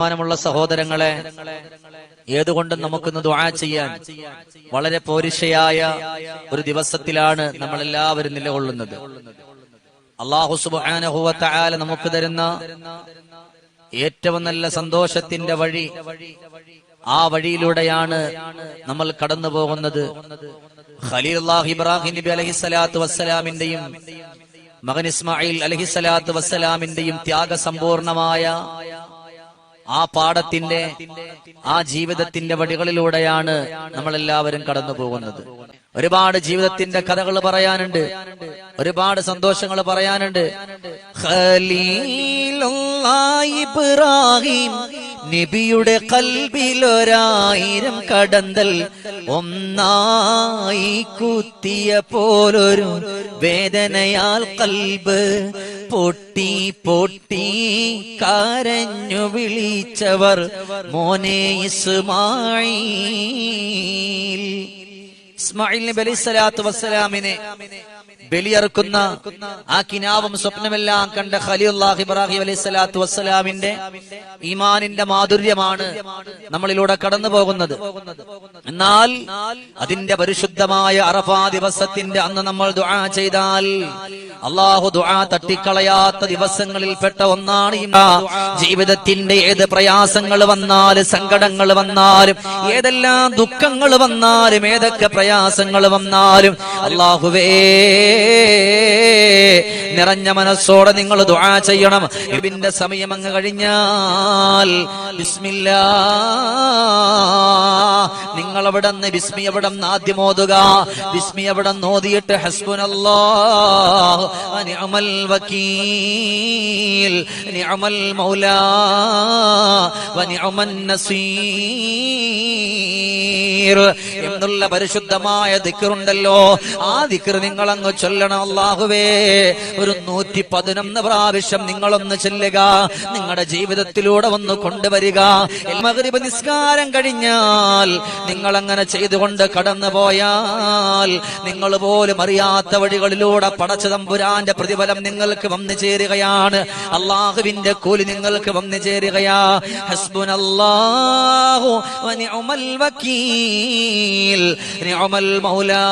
ബഹുമാനമുള്ള സഹോദരങ്ങളെ ഏതുകൊണ്ടും നമുക്കിന്ന് ദുആ ചെയ്യാൻ വളരെ പോരിഷയായ ഒരു ദിവസത്തിലാണ് നമ്മൾ എല്ലാവരും നിലകൊള്ളുന്നത് അള്ളാഹു തആല നമുക്ക് തരുന്ന ഏറ്റവും നല്ല സന്തോഷത്തിന്റെ വഴി ആ വഴിയിലൂടെയാണ് നമ്മൾ കടന്നു പോകുന്നത്. ഇബ്രാഹിം നബി അലൈഹിസ്സലാത്തു വസ്സലാമിന്റെയും മകൻ ഇസ്മായിൽ അലഹിസലാത്തു വസ്സലാമിന്റെയും ത്യാഗസമ്പൂർണമായ ആ പാഠത്തിന്റെ ആ ജീവിതത്തിന്റെ വഴികളിലൂടെയാണ് നമ്മളെല്ലാവരും കടന്നു പോകുന്നത്. ഒരുപാട് ജീവിതത്തിന്റെ കഥകൾ പറയാനുണ്ട്. ഒരുപാട് സന്തോഷങ്ങൾ പറയാനുണ്ട്. ഇബ്രാഹിം നബിയുടെ കൽബിലൊരായിരം കടന്തൽ ഒന്നായി കുത്തിയ പോലൊരു വേദനയാൽ കൽബ് പൊട്ടി പൊട്ടി കരഞ്ഞു വിളിച്ചവർ മോനെ ഇസ്മായിൽ. ഇസ്മായിൽ വസ്സലാമിനെ ബലിയറുക്കുന്ന ആ കിനാവും സ്വപ്നമെല്ലാം കണ്ട ഖലീലുല്ലാഹി ഇബ്രാഹിം അലൈഹി സ്വലാത്തു വസ്സലാമിന്റെ ഈമാനിന്റെ മാധുര്യമാണ് നമ്മളിലൂടെ കടന്നു പോകുന്നത്. എന്നാൽ അതിന്റെ പരിശുദ്ധമായ അറഫാ ദിവസത്തിന്റെ അന്ന് നമ്മൾ ദുആ ചെയ്താൽ അള്ളാഹു ദുആ തട്ടിക്കളയാത്ത ദിവസങ്ങളിൽ പെട്ട ഒന്നാണ് ജീവിതത്തിന്റെ ഏത് പ്രയാസങ്ങൾ വന്നാലും സങ്കടങ്ങൾ വന്നാലും ഏതെല്ലാം ദുഃഖങ്ങൾ വന്നാലും ഏതൊക്കെ പ്രയാസങ്ങൾ വന്നാലും അള്ളാഹുവേ നിറഞ്ഞ മനസ്സോടെ നിങ്ങൾ ദുആ ചെയ്യണം. ഇതിന്റെ സമയം അങ്ങ് കഴിഞ്ഞാൽ ബിസ്മില്ലാ നിങ്ങൾ അവിടെ നിന്ന് ബിസ്മി അവിടെ നിന്ന് ആദ്യം ഓതുക? ബിസ്മി അവിടെ നിന്ന് ഓതിയിട്ട് ഹസ്ബുനല്ലാഹ് നിഅമൽ വക്കീൽ നിഅമൽ മൗലാ വനിഅമൻ നസീർ എന്നുള്ള പരിശുദ്ധമായ ദിക്കറുണ്ടല്ലോ ആ ദിക്കർ നിങ്ങൾ അങ്ങ് ചൊല്ലണം അള്ളാഹുവേ ഒരു നൂറ്റി പതിനൊന്ന് പ്രാവശ്യം നിങ്ങളൊന്ന് ചെല്ലുക. നിങ്ങളുടെ ജീവിതത്തിലൂടെ ഒന്ന് കൊണ്ടുവരിക. മഗ്രിബ് നിസ്കാരം കഴിഞ്ഞാൽ നിങ്ങൾ അങ്ങനെ ചെയ്തുകൊണ്ട് കടന്നു പോയാൽ നിങ്ങൾ പോലും അറിയാത്ത വഴികളിലൂടെ പടച്ച തമ്പുരാന്റെ പ്രതിഫലം നിങ്ങൾക്ക് വന്നു ചേരുകയാണ്. അള്ളാഹുവിന്റെ കൂലി നിങ്ങൾക്ക് വന്നു ചേരുകയാ. ഹസ്ബുനല്ലാഹു വകീൽ മൗലാ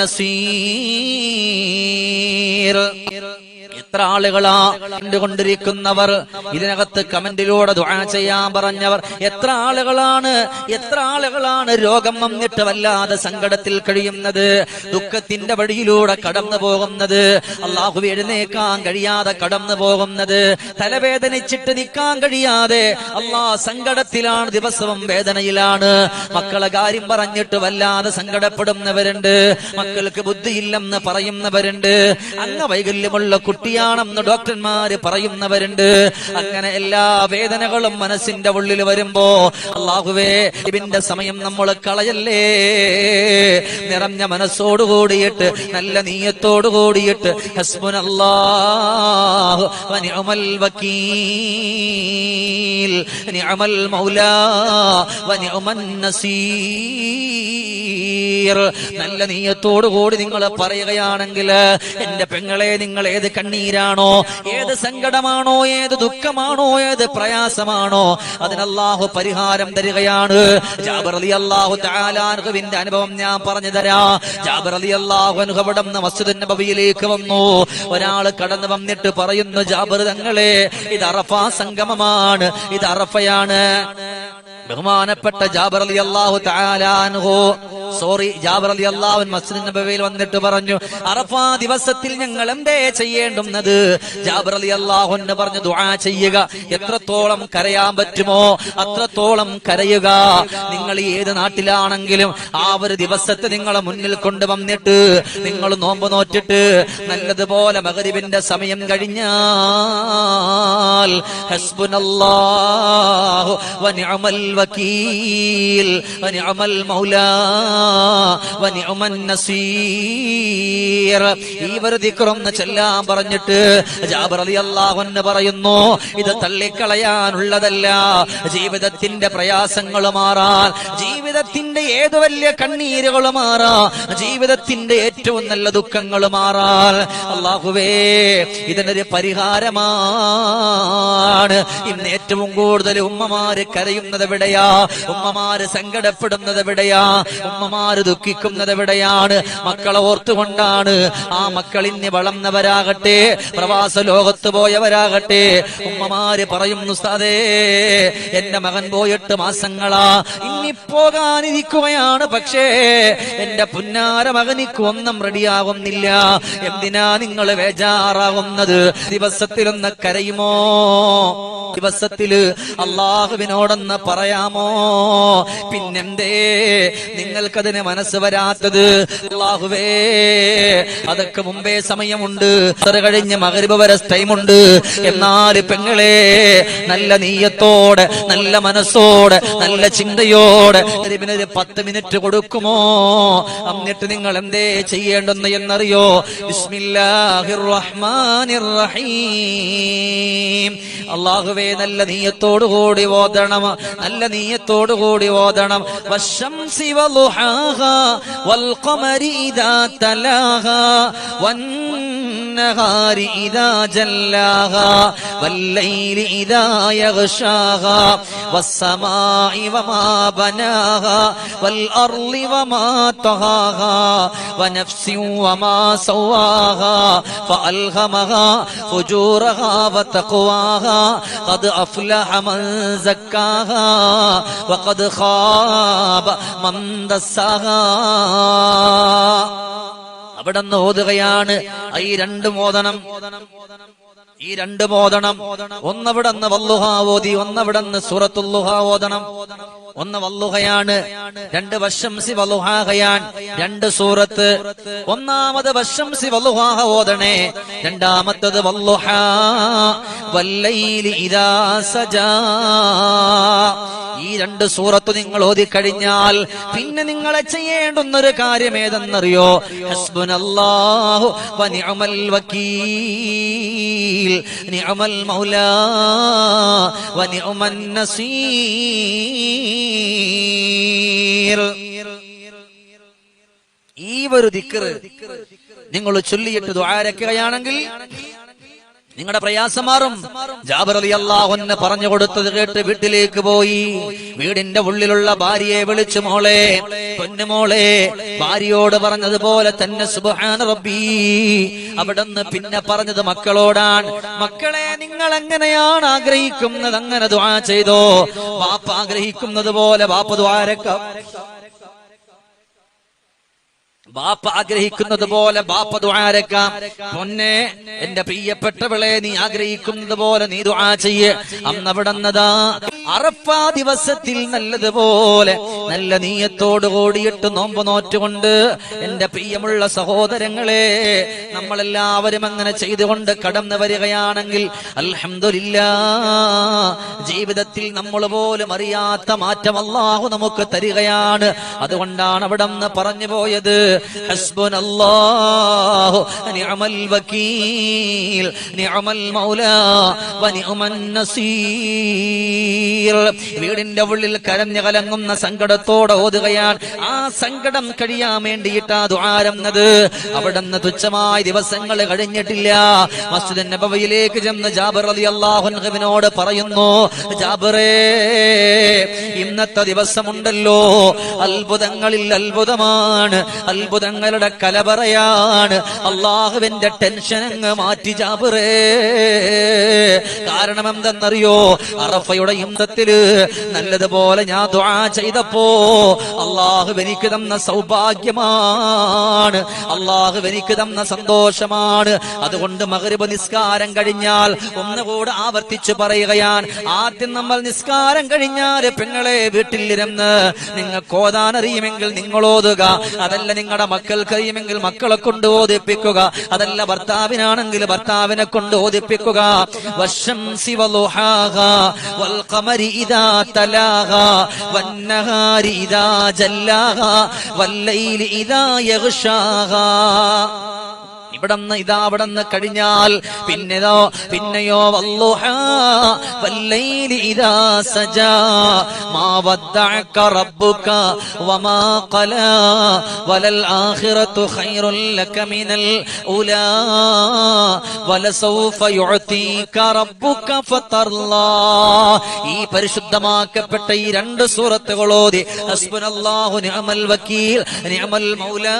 നസീർ. എത്ര ആളുകളാ കണ്ടുകൊണ്ടിരിക്കുന്നവർ? ഇതിനകത്ത് കമന്റിലൂടെ ദുആ ചെയ്യാൻ പറഞ്ഞവർ എത്ര ആളുകളാണ്? എത്ര ആളുകളാണ് രോഗം വന്നിട്ട് വല്ലാതെ സങ്കടത്തിൽ കഴിയുന്നത്? ദുഃഖത്തിന്റെ വഴിയിലൂടെ കടന്നു പോകുന്നത്? അള്ളാഹു എഴുന്നേക്കാൻ കഴിയാതെ കടന്നു പോകുന്നത്? തലവേദനിച്ചിട്ട് നിൽക്കാൻ കഴിയാതെ അള്ളാ സങ്കടത്തിലാണ് ദിവസവും വേദനയിലാണ്. മക്കളെ കാര്യം പറഞ്ഞിട്ട് വല്ലാതെ സങ്കടപ്പെടുന്നവരുണ്ട്. മക്കൾക്ക് ബുദ്ധിയില്ലെന്ന് പറയുന്നവരുണ്ട്. അംഗവൈകല്യമുള്ള കുട്ടിയാണെന്ന് ഡോക്ടർമാര് പറയുന്നവരുണ്ട്. അങ്ങനെ എല്ലാ വേദനകളും മനസ്സിന്റെ ഉള്ളിൽ വരുമ്പോ അള്ളാഹുവേ ഇതിന്റെ സമയം നമ്മൾ കളയല്ലേ? നിറഞ്ഞ മനസ്സോട് കൂടിയിട്ട് നല്ല നീയത്തോട് കൂടിയിട്ട് നിഅമൽ മൗലാ വനിഅമൻ നസീർ നല്ല നീയത്തോടു കൂടി നിങ്ങൾ പറയുകയാണെങ്കിൽ എന്റെ പെങ്ങളെ നിങ്ങൾ ഏത് കണ്ണീരാണോ ഏത് സങ്കടമാണോ ഏത് ദുഃഖമാണോ ഏത് പ്രയാസമാണോ അതിനല്ലാഹു പരിഹാരം തരികയാണ്. അനുഭവം ഞാൻ പറഞ്ഞു തരാ. ജാബർ അലി അള്ളാഹു അനുഭവം നബവിയിലേക്ക് വന്നു. ഒരാൾ കടന്നു വന്നിട്ട് പറയുന്നു ജാബർ തങ്ങളെ ഇത് അറഫ സംഗമമാണ് ഇത് അറഫയാണ്. ബഹുമാനപ്പെട്ട ജാബർ അലി അള്ളാഹു താലാൻഹോ സോറി ജാബർ അലി അള്ളാഹുൻ മസ്ജിദ് നബവിയിൽ വന്നിട്ട് പറഞ്ഞു അറഫാ ദിവസത്തിൽ ഞങ്ങൾ എന്തേ ചെയ്യേണ്ടുന്നത്? ജാബർ അലി അള്ളാഹുന്ന് പറഞ്ഞു ദുആ ചെയ്യുക. എത്രത്തോളം കരയാൻ പറ്റുമോ അത്രത്തോളം കരയുക. നിങ്ങൾ ഏത് നാട്ടിലാണെങ്കിലും ആ ഒരു ദിവസത്തെ നിങ്ങളെ മുന്നിൽ കൊണ്ടുവന്നിട്ട് നിങ്ങൾ നോമ്പ് നോറ്റിട്ട് നല്ലതുപോലെ മകരിവിന്റെ സമയം കഴിഞ്ഞാൽ ഹസ്ബുനല്ലാഹു വനിഅമൽ വക്കീൽ. ഈ ഒരു ദിക്റൊന്ന് ചെല്ലാൻ പറഞ്ഞിട്ട് ജാബർ റളിയല്ലാഹു അൻഹു പറയുന്നു ഇത് തള്ളിക്കളയാനുള്ളതല്ല. ജീവിതത്തിന്റെ പ്രയാസങ്ങൾ മാറാൻ ജീവിതത്തിന്റെ ഏത് വലിയ കണ്ണീരുകൾ മാറാ ജീവിതത്തിന്റെ ഏറ്റവും നല്ല ദുഃഖങ്ങൾ മാറാൻ. അള്ളാഹുവേ ഇതിനൊരു പരിഹാരമാണ്. ഇന്ന് ഏറ്റവും കൂടുതൽ ഉമ്മമാര് കരയുന്നത് എവിടെയാ? ഉമ്മമാര് സങ്കടപ്പെടുന്നത് എവിടെയാ? ഉമ്മമാര് ദുഃഖിക്കുന്നത് എവിടെയാണ്? മക്കളെ ഓർത്തുകൊണ്ടാണ് ആ മക്കൾ ഇനി വളർന്നവരാകട്ടെ പ്രവാസ ലോകത്ത് പോയവരാകട്ടെ. ഉമ്മമാര് പറയുന്നു ഉസ്താദേ എന്റെ മകൻ പോയിട്ട് മാസങ്ങളാ. ഇനി പോകാനിരിക്കുകയാണ് പക്ഷേ എന്റെ പുന്നാര മകനിക്ക് ഒന്നും റെഡിയാകുന്നില്ല എന്തിനാ നിങ്ങൾ ബേജാറാകുന്നത് ദിവസത്തിലൊന്ന് കരയുമോ? ദിവസത്തിൽ അള്ളാഹുവിനോടൊന്ന് പറയാമോ? പിന്നെന്തേ നിങ്ങൾക്കതിന് മനസ്സ് വരാത്തത്? അള്ളാഹുവേ അതൊക്കെ മുമ്പേ സമയമുണ്ട്. അത് കഴിഞ്ഞ് മകരിബ് വരെ ടൈമുണ്ട്. എന്നാൽ പെങ്ങളെ നല്ല നീയത്തോടെ നല്ല മനസ്സോടെ നല്ല ചിന്തയോടെ ഒരു പത്ത് മിനിറ്റ് കൊടുക്കുമോ? എന്നിട്ട് നിങ്ങൾ എന്തേ ചെയ്യേണ്ടെന്ന് എന്നറിയോ? ബിസ്മില്ലാഹിർ റഹ്മാനിർ റഹീം. അള്ളാഹുവേ നല്ല നീയത്തോടുകൂടി ഓതണം നല്ല നീയത്തോടുകൂടി ഓതണം വശംസി വളുഹാഹ വൽ ഖമരി ഇദാ തലാഹ വൻ النهار إذا جلاها والليل إذا يغشاها والسماء وما بناها والأرض وما طغاها ونفس وما سواها فألهمها فجورها وتقواها قد أفلح من زكاها وقد خاب من دساها അവിടെ നിന്ന് ഓതുകയാണ് ഈ രണ്ട് മോദനം ഈ രണ്ട് മോദനം ഒന്നവിടെ നിന്ന് വല്ലുഹ ഓതി ഒന്നവിടെ നിന്ന് സൂറത്തുല്ലുഹ ഓതണം. ഒന്ന് വല്ലുഹയാണ് രണ്ട് വശംസി വല്ലുഹാഹയാൻ രണ്ട് സൂറത്ത്. ഒന്നാമത് വശംസി വല്ലുഹാഹ ഓതണേ രണ്ടാമത്തത് വല്ലുഹ. വല്ലൈലി ഇദാ സജാ. ഈ രണ്ട് സൂറത്ത് നിങ്ങൾ ഓതി കഴിഞ്ഞാൽ പിന്നെ നിങ്ങളെ ചെയ്യേണ്ടുന്ന ഒരു കാര്യം ഏതെന്നറിയോ മൗലാ ഈ ഒരു ദിക്കറ് നിങ്ങൾ ചൊല്ലിയിട്ട് ദ്വാരക്കുകയാണെങ്കിൽ നിങ്ങളുടെ പ്രയാസം മാറും. ജാബർ അലി അള്ളാഹുന്ന് പറഞ്ഞു കൊടുത്തത് കേട്ട് വീട്ടിലേക്ക് പോയി. വീടിന്റെ ഉള്ളിലുള്ള ഭാര്യയെ വിളിച്ചു മോളെ പൊന്നുമോളെ ഭാര്യയോട് പറഞ്ഞതുപോലെ തന്നെ സുബഹാന റബ്ബി. അവിടുന്ന് പിന്നെ പറഞ്ഞത് മക്കളോടാണ് മക്കളെ നിങ്ങൾ എങ്ങനെയാണ് ആഗ്രഹിക്കുന്നത്? അങ്ങനെ ദ്വാ ചെയ്തോ. ബാപ്പ ആഗ്രഹിക്കുന്നത് പോലെ ബാപ്പ ദ്വാരക്ക ബാപ്പ ആഗ്രഹിക്കുന്നത് പോലെ ബാപ്പ ദുആരക്കാം പൊന്നെ എന്റെ പ്രിയപ്പെട്ടവളെ നീ ആഗ്രഹിക്കുന്നത് പോലെ നീ ദുആ ചെയ്യേ. അന്നവിടന്നതാ അറഫ ദിവസത്തിൽ നല്ലതുപോലെ നല്ല നീയത്തോട് കൂടിയിട്ട് നോമ്പ് നോറ്റുകൊണ്ട് എന്റെ പ്രിയമുള്ള സഹോദരങ്ങളെ നമ്മളെല്ലാവരും അങ്ങനെ ചെയ്തുകൊണ്ട് കടന്നു വരികയാണെങ്കിൽ അൽഹംദുലില്ല ജീവിതത്തിൽ നമ്മൾ പോലും അറിയാത്ത മാറ്റം നമുക്ക് തരികയാണ്. അതുകൊണ്ടാണ് അവിടെ നിന്ന് പറഞ്ഞു പോയത് ഹസ്ബുനല്ലാഹു നിഅമൽ വകീൽ നിഅമൽ മൗലാ വനിഅമൻ നസീർ. വീടിന്റെ ഉള്ളിൽ കരഞ്ഞു കലങ്ങുന്ന സങ്കടത്തോടെ ഓതുകയാണ്. ആ സങ്കടം കഴിയാൻ വേണ്ടിയിട്ടാ ആ അവിടെ നിന്ന് തുച്ഛമായ ദിവസങ്ങൾ കഴിഞ്ഞിട്ടില്ല. മസ്ജിദ് നബവിയിലേക്ക് ചെന്ന് ജാബർ അലി അള്ളാഹുനോട് പറയുന്നു ജാബറേ ഇന്നത്തെ ദിവസമുണ്ടല്ലോ. അത്ഭുതങ്ങളിൽ അത്ഭുതമാണ് അത്ഭുത അത്ഭുതങ്ങളുടെ കലപറയാണ് അള്ളാഹുവിന്റെ ടെൻഷൻ അങ്ങ് മാറ്റി ജാബറേ കാരണം എന്തെന്നറിയോ അറഫയുടെ യുദ്ധത്തിൽ നല്ലതുപോലെ ഞാൻ ചെയ്തപ്പോ അള്ളാഹു എനിക്ക് തന്ന സൗഭാഗ്യമാണ്. അള്ളാഹു എനിക്ക് തന്ന സന്തോഷമാണ്. അതുകൊണ്ട് മകരിബ് നിസ്കാരം കഴിഞ്ഞാൽ ഒന്നുകൂടെ ആവർത്തിച്ചു പറയുകയാണ്. ആദ്യം നമ്മൾ നിസ്കാരം കഴിഞ്ഞാൽ പെങ്ങളെ വീട്ടിലിരുന്ന് നിങ്ങൾ കോതാനറിയുമെങ്കിൽ നിങ്ങളോതുക അതല്ല നിങ്ങളുടെ മക്കൾക്ക് അറിയുമെങ്കിൽ മക്കളെ കൊണ്ട് ഓതിപ്പിക്കുക അതല്ല ഭർത്താവിനാണെങ്കിൽ ഭർത്താവിനെ കൊണ്ട് ഓതിപ്പിക്കുക വശംസി വളുഹാഹ വൽ ഖമരി والقمر إذا تلاها والنهار إذا جلاها والليل إذا يغشاها ഇവിടന്ന് ഇതാ അവിടന്ന് കഴിഞ്ഞാൽ പിന്നെതോ പിന്നെയോ ഈ പരിശുദ്ധമാക്കപ്പെട്ട ഈ രണ്ട് സൂറത്തുകളോതി അസ്ബുനല്ലാഹു നിഅമൽ വക്കീൽ നിഅമൽ മൗലാ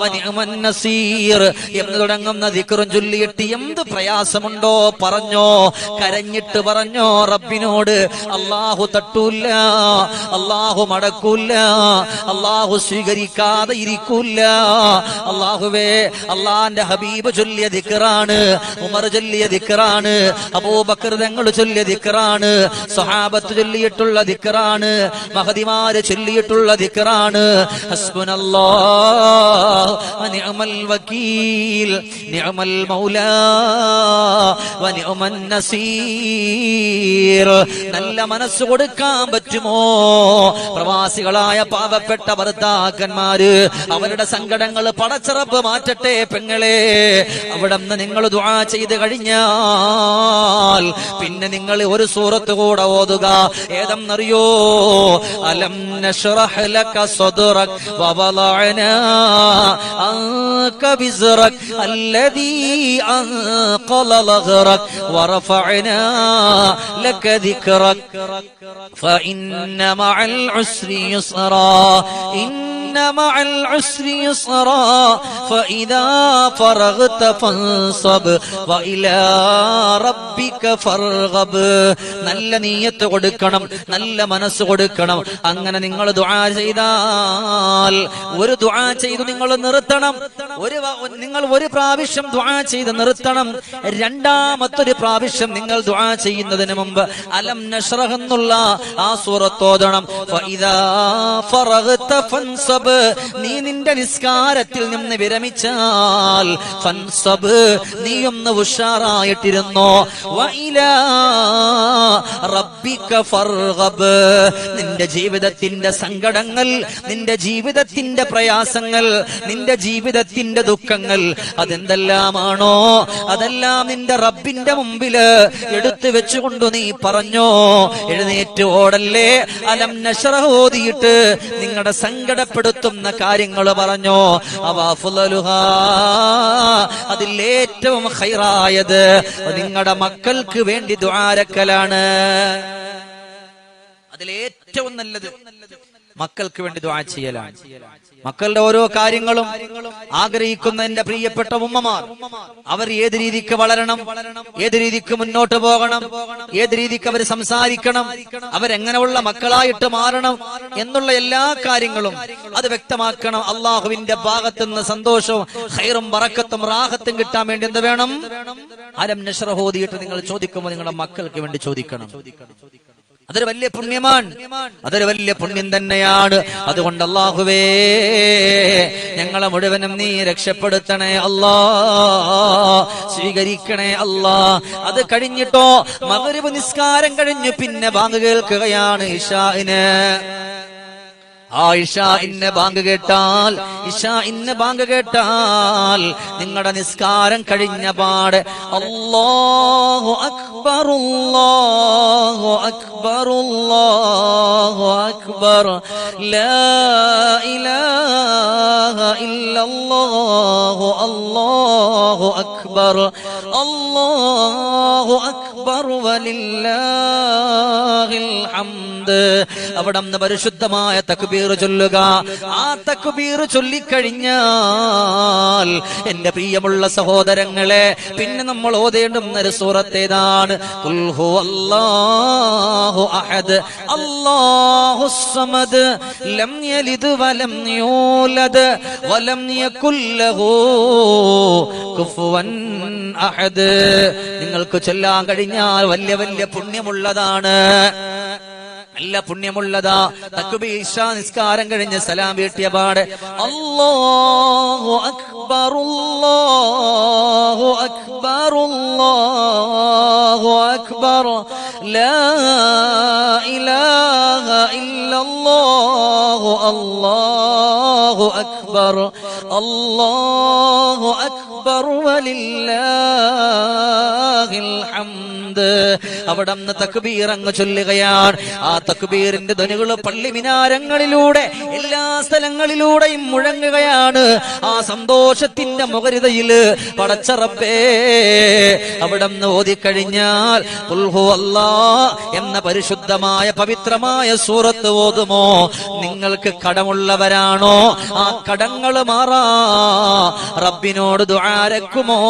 വ നിഅമൻ നസീർ. എന്ന് തുടങ്ങുന്ന ദിക്കറും ചൊല്ലിയിട്ട് എന്ത് പ്രയാസമുണ്ടോ പറഞ്ഞോ കരഞ്ഞിട്ട് പറഞ്ഞോ റബ്ബിനോട് അള്ളാഹു തട്ടൂല്ല അള്ളാഹു മടക്കൂല്ല അള്ളാഹു സ്വീകരിക്കാതെ ഇരിക്കൂല്ല. അള്ളാഹുവേ അള്ളാന്റെ ഹബീബ് ചൊല്ലിയ ദിക്കറാണ് ഉമർ ചൊല്ലിയ ദിക്കറാണ് അബൂബക്കർ തങ്ങൾ ചൊല്ലിയ ദിക്കറാണ് സഹാബത്ത് ചൊല്ലിയിട്ടുള്ള ദിക്കറാണ് മഹതിമാര് ചൊല്ലിയിട്ടുള്ള ദിക്റാണ് ഹസ്ബുനല്ലാഹ് നിഅമൽ വക്കീൽ നിഅമൽ മൗലാ ونعم നസീർ നല്ല മനസ്സ് കൊടുക്കാൻ പറ്റുമോ? പ്രവാസികളായ പാവപ്പെട്ട ഭർത്താക്കന്മാര് അവരുടെ സങ്കടങ്ങൾ പടച്ചിറപ്പ് മാറ്റട്ടെ പെങ്ങളെ. അവിടെ നിന്ന് നിങ്ങൾ ദുആ ചെയ്ത് കഴിഞ്ഞാൽ പിന്നെ നിങ്ങൾ ഒരു സൂറത്ത് കൂടെ ഓതുക. ഏതെന്നറിയോ? അലം നഷ്റഹ് ലക സദ്റക് ആ അൻക ബിസ്റക് الذي أنقض ظهرك ورفعنا لك ذكرك فإن مع العسر يسرا إن مع العسر يسرا فإذا فرغت فانصب وإلى ربك فارغب നല്ല നീയത്ത് കൊടുക്കണം നല്ല മനസ്സ് കൊടുക്കണം അങ്ങനെ നിങ്ങൾ ദുആ ചെയ്താൽ ഒരു ദുആ ചെയ്ത് നിങ്ങൾ നിർത്തണം ഒരു വ- നിങ്ങൾ ഒരു പ്രാവശ്യം ദുആ ചെയ്ത് നിർത്തണം. രണ്ടാമത്തൊരു പ്രാവശ്യം നിങ്ങൾ ദുആ ചെയ്യുന്നതിന് മുമ്പ് അലം നഷ്റഹ് എന്നുള്ള ആ സൂറത്തോതണം നീ നിന്റെ നിസ്കാരത്തിൽ നിന്ന് വിരമിച്ചാൽ ഫൻസബ് നീ ഒന്ന് ഉഷാറായിട്ടിരുന്നോ? നിന്റെ ജീവിതത്തിന്റെ സങ്കടങ്ങൾ നിന്റെ ജീവിതത്തിന്റെ പ്രയാസങ്ങൾ നിന്റെ ജീവിതത്തിന്റെ ദുഃഖങ്ങൾ അതെന്തെല്ലാമാണോ? അതെല്ലാം നിന്റെ റബ്ബിന്റെ മുമ്പിൽ എടുത്തു വെച്ചുകൊണ്ട് നീ പറഞ്ഞോ? എഴുന്നേറ്റ് ഓടല്ലേ? അലം നഷറ ഓതിയിട്ട് നിങ്ങളുടെ സങ്കടപ്പെടുത്തുന്ന കാര്യങ്ങൾ പറഞ്ഞോ? അവ ഫുലലുഹാ. അതിൽ ഏറ്റവും ഹൈറായത് നിങ്ങളുടെ മക്കൾക്ക് വേണ്ടി ദ്വാരക്കലാണ്. അതിലേറ്റവും നല്ലത് മക്കൾക്ക് വേണ്ടി ദ്വാ ചെയ്യലാണ്. മക്കളുടെ ഓരോ കാര്യങ്ങളും ആഗ്രഹിക്കുന്ന എന്റെ പ്രിയപ്പെട്ട ഉമ്മമാർ. അവർ ഏത് രീതിക്ക് വളരണം ഏത് രീതിക്ക് മുന്നോട്ട് പോകണം ഏത് രീതിക്ക് അവർ സംസാരിക്കണം അവരെങ്ങനെയുള്ള മക്കളായിട്ട് മാറണം എന്നുള്ള എല്ലാ കാര്യങ്ങളും അത് വ്യക്തമാക്കണം. അള്ളാഹുവിന്റെ ഭാഗത്തുനിന്ന് സന്തോഷവും ഹൈറും വറക്കത്തും റാഹത്തും കിട്ടാൻ വേണ്ടി എന്ത് വേണം? അരം നഷ്റഹോദിയിട്ട് നിങ്ങൾ ചോദിക്കുമ്പോൾ നിങ്ങളുടെ മക്കൾക്ക് വേണ്ടി ചോദിക്കണം. അതൊരു വലിയ പുണ്യമാണ്. അതൊരു വലിയ പുണ്യം തന്നെയാണ്. അതുകൊണ്ട് അള്ളാഹുവേ ഞങ്ങളെ മുഴുവനും നീ രക്ഷപ്പെടുത്തണേ അല്ലാ. സ്വീകരിക്കണേ അല്ലാ. അത് കഴിഞ്ഞിട്ടോ മകരവ് നിസ്കാരം കഴിഞ്ഞു. പിന്നെ ബാങ്ക് കേൾക്കുകയാണ് ഇഷായിന് ആ ഇന്ന ബാങ്ക് കേട്ടാൽ ഇഷ ഇന്ന ബാങ്ക് കേട്ടാൽ നിങ്ങളുടെ നിസ്കാരം കഴിഞ്ഞ പാട്. അല്ലാഹു അക്ബർ അല്ലാഹു അക്ബർ അക്ബർ. ലാ ഇലാഹ ഇല്ലല്ലാഹു അല്ലാഹു അക്ബർ. അല്ലാഹു അക്ബർ വലില്ലാഹിൽ ഹംദ്. അവിടെ പരിശുദ്ധമായ തക്ബീർ ചൊല്ലുക. ആ തക്ബീർ ചൊല്ലിക്കഴിഞ്ഞാൽ എന്റെ പ്രിയമുള്ള സഹോദരങ്ങളെ പിന്നെ നമ്മൾ ഓതേണ്ടുന്ന ഒരു സൂറത്തേതാണ് ഖുൽ ഹുവല്ലാഹു അഹദ് അല്ലാഹു സമദ് ലം യലിദ് വലം യൂലദ് വലം യകുൽ കുഫുവൻ അഹദ്. നിങ്ങൾക്ക് ചൊല്ലാൻ കഴിഞ്ഞാൽ വലിയ വലിയ പുണ്യമുള്ളതാണ്. നല്ല പുണ്യമുള്ളതാ. തക്ബീർ ഇശാ നിസ്കാരം കഴിഞ്ഞ് സലാം വീട്ടിയ പാട്. അല്ലാഹു അക്ബർ അല്ലാഹു അക്ബർ അല്ലാഹു അക്ബർ. ലാ ഇലാഹ ഇല്ലല്ലാഹു അല്ലാഹു അക്ബർ. അല്ലാഹു അക്ബർ വലില്ലാഹിൽ അവിടെ നിന്ന് തക്ബീർ അങ്ങ് ചൊല്ലുകയാണ്. ആ തക്ബീറിന്റെ ധ്വനികൾ പള്ളി മിനാരങ്ങളിലൂടെ എല്ലാ സ്ഥലങ്ങളിലൂടെയും മുഴങ്ങുകയാണ്. ആ സന്തോഷത്തിന്റെ മുഖരിതയിൽ പടച്ചറപ്പേ അവിടെ നിന്ന് ഓതിക്കഴിഞ്ഞാൽ എന്ന പരിശുദ്ധമായ പവിത്രമായ സൂറത്ത് ഓതുമോ? നിങ്ങൾക്ക് കടമുള്ളവരാണോ? ആ കടങ്ങൾ മാറാ. റബ്ബിനോട് ദ്വാരക്കുമോ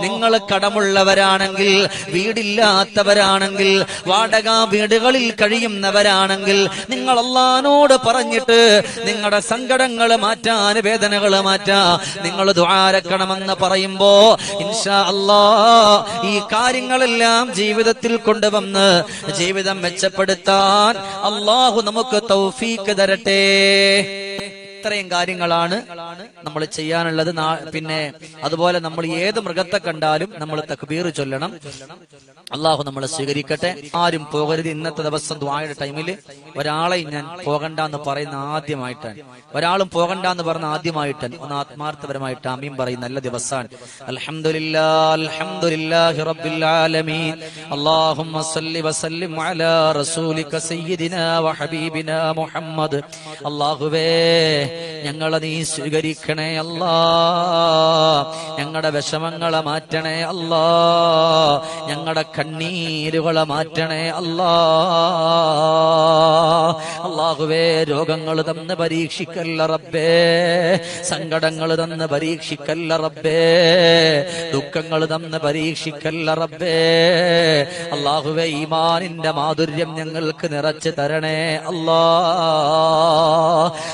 നിങ്ങൾ കടമുള്ളവരാണെങ്കിൽ വീടില്ലാത്തവരാണെങ്കിൽ വാടക വീടുകളിൽ കഴിയുന്നവരാണെങ്കിൽ നിങ്ങൾ അള്ളഹാനോട് പറഞ്ഞിട്ട് നിങ്ങളുടെ സങ്കടങ്ങൾ മാറ്റാൻ വേദനകൾ മാറ്റാ. നിങ്ങൾ ദ്വാരക്കണമെന്ന് പറയുമ്പോ ഇൻഷാ അല്ലാ ഈ കാര്യങ്ങളെല്ലാം ജീവിതത്തിൽ കൊണ്ടുവന്ന് ജീവിതം മെച്ചപ്പെടുത്താൻ അള്ളാഹു നമുക്ക് തൗഫീക്ക് തരട്ടെ. ഇത്രയും കാര്യങ്ങളാണ് നമ്മൾ ചെയ്യാനുള്ളത്. പിന്നെ അതുപോലെ നമ്മൾ ഏത് മൃഗത്തെ കണ്ടാലും നമ്മൾ തക്ബീർ ചൊല്ലണം. അള്ളാഹു നമ്മളെ സ്വീകരിക്കട്ടെ. ആരും പോകരുത്. ഇന്നത്തെ ദിവസം ദ്വായുടെ ടൈമിൽ ഒരാളെയും ഞാൻ പോകണ്ട എന്ന് പറയുന്ന ആദ്യമായിട്ടാണ്. ഒരാളും പോകണ്ട എന്ന് പറഞ്ഞ ആദ്യമായിട്ടാണ്. ഒന്ന് ആത്മാർത്ഥപരമായിട്ട് അമീം പറയും നല്ല ദിവസമാണ്. അലഹമുല്ലാ റസൂലിക ഞങ്ങളെ നീ സ്വീകരിക്കണേ അല്ലാ. ഞങ്ങളുടെ വിഷമങ്ങളെ മാറ്റണേ അല്ലാ. ഞങ്ങളുടെ കണ്ണീരുകളെ മാറ്റണേ അല്ലാ. അള്ളാഹുവേ രോഗങ്ങൾ തന്ന് പരീക്ഷിക്കല്ല റബ്ബേ. സങ്കടങ്ങൾ തന്ന് പരീക്ഷിക്കല്ല റബ്ബേ. ദുഃഖങ്ങൾ തന്ന് പരീക്ഷിക്കല്ല റബ്ബേ. അള്ളാഹുവേ ഈമാനിന്റെ മാധുര്യം ഞങ്ങൾക്ക് നിറച്ച് തരണേ അല്ലാ.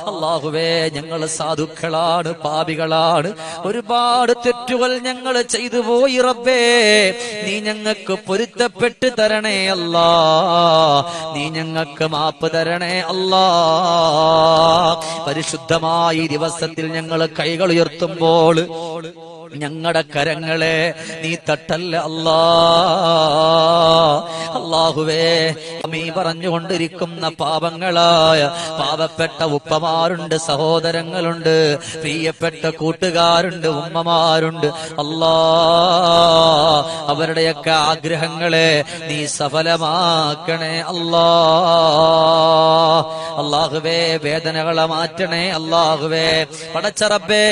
അള്ളാഹുവേ ഞങ്ങൾ സാധുക്കളാണ് പാപികളാണ്. ഒരുപാട് തെറ്റുകൾ ഞങ്ങൾ ചെയ്തു പോയി റബ്ബേ. നീ ഞങ്ങൾക്ക് പൊരുത്തപ്പെട്ട് തരണേ അല്ലാ. നീ ഞങ്ങൾക്ക് മാപ്പ് തരണേ അല്ലാ. പരിശുദ്ധമായ ദിവസത്തിൽ ഞങ്ങൾ കൈകൾ ഉയർത്തുമ്പോൾ ഞങ്ങളുടെ കരങ്ങളെ നീ തട്ടല്ല അല്ലാ. അള്ളാഹുവേ നീ പറഞ്ഞുകൊണ്ടിരിക്കുന്ന പാപങ്ങളായ പാപപ്പെട്ട ഉപ്പമാരുണ്ട് സഹോദരങ്ങളുണ്ട് പ്രിയപ്പെട്ട കൂട്ടുകാരുണ്ട് ഉമ്മമാരുണ്ട്. അല്ലാ അവരുടെയൊക്കെ ആഗ്രഹങ്ങളെ നീ സഫലമാക്കണേ അല്ലാ. അള്ളാഹുവേ വേദനകളെ മാറ്റണേ അള്ളാഹുവേ പടച്ചറബേ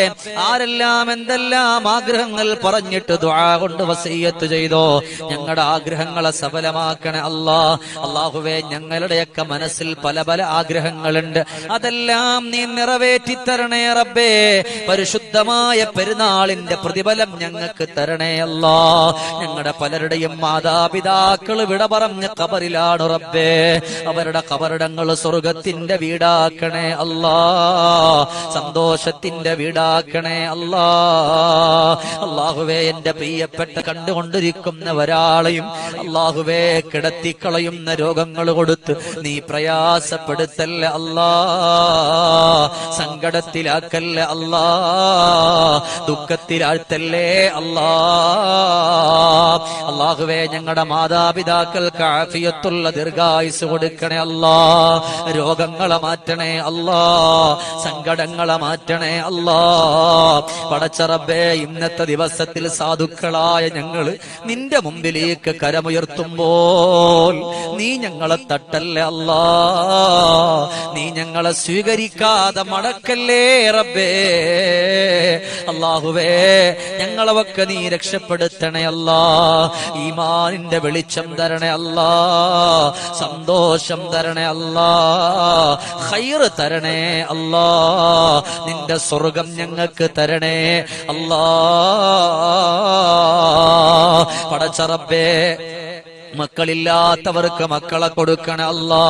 ആരെല്ലാം എന്തെല്ലാം ആഗ്രഹങ്ങൾ പറഞ്ഞിട്ട് കൊണ്ട് വസീയത്ത് ചെയ്തോ. ഞങ്ങളുടെ ആഗ്രഹങ്ങളെ സഫലമാക്കണേ അല്ലാ. അള്ളാഹുവെ ഞങ്ങളുടെയൊക്കെ മനസ്സിൽ പല പല ആഗ്രഹങ്ങളുണ്ട്. അതെല്ലാം നീ നിറവേറ്റി തരണേ റബ്ബേ. പരിശുദ്ധമായ പെരുന്നാളിന്റെ പ്രതിഫലം ഞങ്ങൾക്ക് തരണേ അല്ലാ. ഞങ്ങളുടെ പലരുടെയും മാതാപിതാക്കൾ വിട പറഞ്ഞ കബറിലാണ് റബ്ബേ. അവരുടെ കബറിടങ്ങൾ സ്വർഗത്തിന്റെ വീടാക്കണേ അല്ലാ. സന്തോഷത്തിന്റെ വീടാക്കണേ അല്ലാ. അള്ളാഹുവേ എന്റെ പ്രിയപ്പെട്ട കണ്ടുകൊണ്ടിരിക്കുന്ന ഒരാളെയും അള്ളാഹുവേ കിടത്തിക്കളയുന്ന രോഗങ്ങൾ കൊടുത്ത് നീ പ്രയാസപ്പെടുത്തല്ല അല്ലാ? സങ്കടത്തിലാക്കല്ല അല്ലാ? ദുഃഖത്തിലാഴ്ത്തല്ലേ അല്ലാ? അള്ളാഹുവേ ഞങ്ങളുടെ മാതാപിതാക്കൾക്ക് ആഫിയത്തുള്ള ദീർഘായുസ് കൊടുക്കണേ അല്ലാ. രോഗങ്ങളെ മാറ്റണേ അല്ലാ. സങ്കടങ്ങളെ മാറ്റണേ അല്ലാ. പടച്ചറബേ ഇന്നത്തെ ദിവസത്തിൽ സാധുക്കളായ ഞങ്ങൾ നിന്റെ മുമ്പിലേക്ക് കരമുയർത്തുമ്പോൾ നീ ഞങ്ങളെ തട്ടല്ലേ അല്ലാ? നീ ഞങ്ങളെ സ്വീകരിക്കാതെ മടക്കല്ലേ റബ്ബേ? അള്ളാഹുവേ ഞങ്ങളവൊക്കെ നീ രക്ഷപ്പെടുത്തണേ അല്ലാ. ഈമാനിന്റെ വെളിച്ചം തരണേ അല്ലാ. സന്തോഷം തരണേ അല്ലാ. ഹൈറ് തരണേ അല്ലാ. നിന്റെ സ്വർഗം ഞങ്ങൾക്ക് തരണേ അല്ലാ. പടച്ചറബേ. മക്കളില്ലാത്തവർക്ക് മക്കളെ കൊടുക്കണേ അല്ലാ.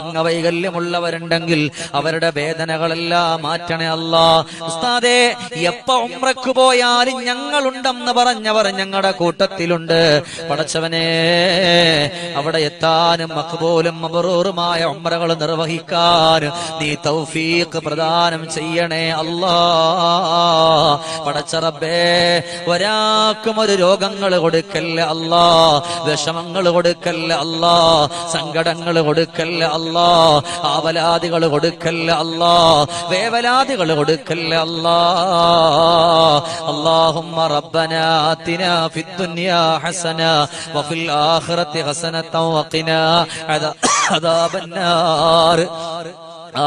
അംഗവൈകല്യമുള്ളവരുണ്ടെങ്കിൽ അവരുടെ വേദനകളെല്ലാം മാറ്റണേ അല്ലാ. ഉസ്താദേ എപ്പ ഉമ്രക്ക് പോയാലും ഞങ്ങളുണ്ടെന്ന് പറഞ്ഞവർ ഞങ്ങളുടെ കൂട്ടത്തിലുണ്ട്. പടച്ചവനെ അവിടെ എത്താനും മക്ബൂലും മബറൂറുമായ ഉമ്രകൾ നിർവഹിക്കാൻ നീ തൗഫീഖ് പ്രദാനം ചെയ്യണേ അല്ലാ. പടച്ചറബേ ഒരാൾക്കും ഒരു രോഗങ്ങൾ കൊടുക്കല്ലേ അല്ലാ. വിഷമങ്ങൾ കൊടുക്കല്ല അല്ലാ സങ്കടങ്ങൾ കൊടുക്കല്ല അല്ലാ ആവലാദികൾ കൊടുക്കല്ല അല്ലാ വേവലാദികൾ കൊടുക്കല്ല അല്ലാ اللهم ربنا آتنا في الدنيا حسنة وفي الآخرة حسنة وقنا عذا- عذاب النار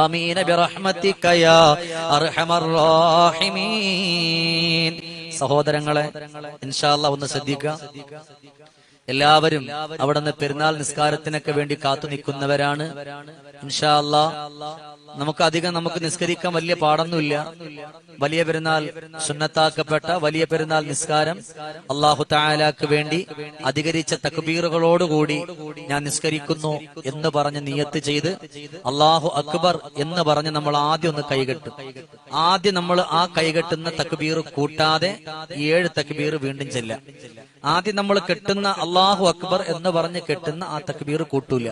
آمين برحمتك يا أرحم الراحمين സഹോദരങ്ങളെ ഇൻഷാല്ല ഒന്ന് ശ്രദ്ധിക്കുക എല്ലാവരും അവിടെ നിന്ന് പെരുന്നാൾ നിസ്കാരത്തിനൊക്കെ വേണ്ടി കാത്തു നിൽക്കുന്നവരാണ്. ഇൻഷാല്ല നമുക്ക് അധികം നമുക്ക് നിസ്കരിക്കാൻ വലിയ പാടൊന്നുമില്ല. വലിയ പെരുന്നാൾ സുന്നത്താക്കപ്പെട്ട വലിയ പെരുന്നാൾ നിസ്കാരം അള്ളാഹു താലാക്ക് വേണ്ടി അധികരിച്ച തക്ബീറുകളോടുകൂടി ഞാൻ നിസ്കരിക്കുന്നു എന്ന് പറഞ്ഞ് നിയത്ത് ചെയ്ത് അള്ളാഹു അക്ബർ എന്ന് പറഞ്ഞ് നമ്മൾ ആദ്യം ഒന്ന് കൈകെട്ടും. ആദ്യം നമ്മൾ ആ കൈകെട്ടുന്ന തക്ബീർ കൂട്ടാതെ ഏഴ് തക്ബീർ വീണ്ടും ചെല്ലാം ആദ്യം നമ്മൾ കെട്ടുന്ന അള്ളാഹു അക്ബർ എന്ന് പറഞ്ഞ് കെട്ടുന്ന ആ തക്ബീർ കൂട്ടൂല.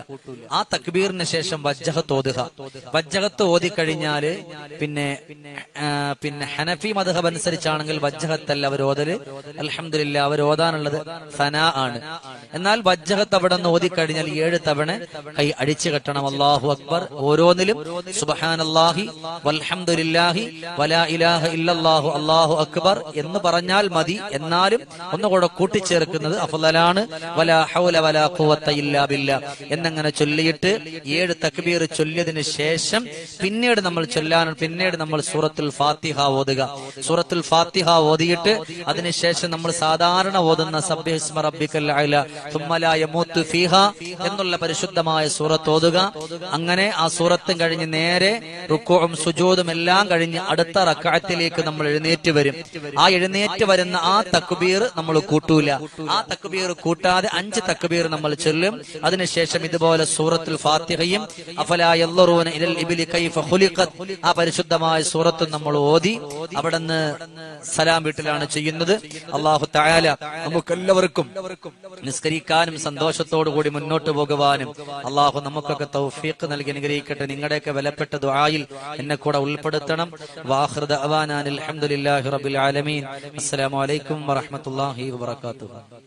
ആ തക്ബീറിന് ശേഷം വജ്ജഹ തോതുക. ഓതുക ഓതി കഴിഞ്ഞാൽ പിന്നെ പിന്നെ ഹനഫി മധബ് അനുസരിച്ചാണെങ്കിൽ വജ്ജഹത്തല്ല അവർ ഓതൽ. അലഹമില്ല അവർ ഓതാനുള്ളത് സന ആണ്. എന്നാൽ വജ്ജഹത്ത് അവിടെ നിന്ന് ഓതി കഴിഞ്ഞാൽ ഏഴ് തവണ കൈ അടിച്ചു കെട്ടണം. അള്ളാഹു അക്ബർ ഓരോന്നിലും സുബഹാൻ അള്ളാഹി വൽഹംദുലില്ലാഹി വലാ ഇലാഹ ഇല്ലല്ലാഹു അള്ളാഹു അക്ബർ എന്ന് പറഞ്ഞാൽ മതി. എന്നാലും ഒന്നുകൂടെ കൂട്ടിച്ചേർക്കുന്നത് അഫലാണ് വലാ ഹൗല വലാ ഇല്ലാ എന്നങ്ങനെ ചൊല്ലിയിട്ട് ഏഴ് തക്ബീർ ചൊല്ലിയതിനു ശേഷം പിന്നീട് നമ്മൾ ചൊല്ലാനും പിന്നീട് നമ്മൾ സൂറത്തുൽ ഫാത്തിഹ ഓതുക. സൂറത്തുൽ ഫാത്തിഹ ഓതിയിട്ട് അതിനുശേഷം നമ്മൾ സാധാരണ ഓതുന്ന റബ്ബിക്കൽ ഫീഹ എന്നുള്ള പരിശുദ്ധമായ സൂറത്ത് ഓതുക. അങ്ങനെ ആ സൂറത്തും കഴിഞ്ഞ് നേരെ റുക്കോവും സുജോതും എല്ലാം കഴിഞ്ഞ് അടുത്ത റക്കായത്തിലേക്ക് നമ്മൾ എഴുന്നേറ്റ് വരും. ആ എഴുന്നേറ്റ് വരുന്ന ആ തക്ബീർ നമ്മൾ കൂട്ടൂല. ആ തക്ബീർ കൂട്ടാതെ അഞ്ച് തക്ബീർ നമ്മൾ ചൊല്ലും. അതിനുശേഷം ഇതുപോലെ സൂറത്തുൽ ഫാത്തിഹയും അഫലായ ആ പരിശുദ്ധമായ സൂറത്ത് നമ്മൾ ഓതി അവിടുന്ന് സലാം വീട്ടിലാണ് ചെയ്യുന്നത്. അള്ളാഹു തആല നമുക്കെല്ലാവർക്കും നിസ്കരിക്കാനും സന്തോഷത്തോടു കൂടി മുന്നോട്ട് പോകുവാനും അള്ളാഹു നമുക്കൊക്കെ തൗഫീഖ് നൽകി അനുഗ്രഹിക്കട്ടെ. നിങ്ങളുടെയൊക്കെ വിലപ്പെട്ട ദുആയിൽ എന്നെ കൂടെ ഉൾപ്പെടുത്തണം. വാഹൃദ അവാനാൻ അൽഹംദുലില്ലാഹി റബ്ബിൽ ആലമീൻ. അസ്സലാമു അലൈക്കും വറഹ്മത്തുള്ളാഹി വബറകാതുഹു.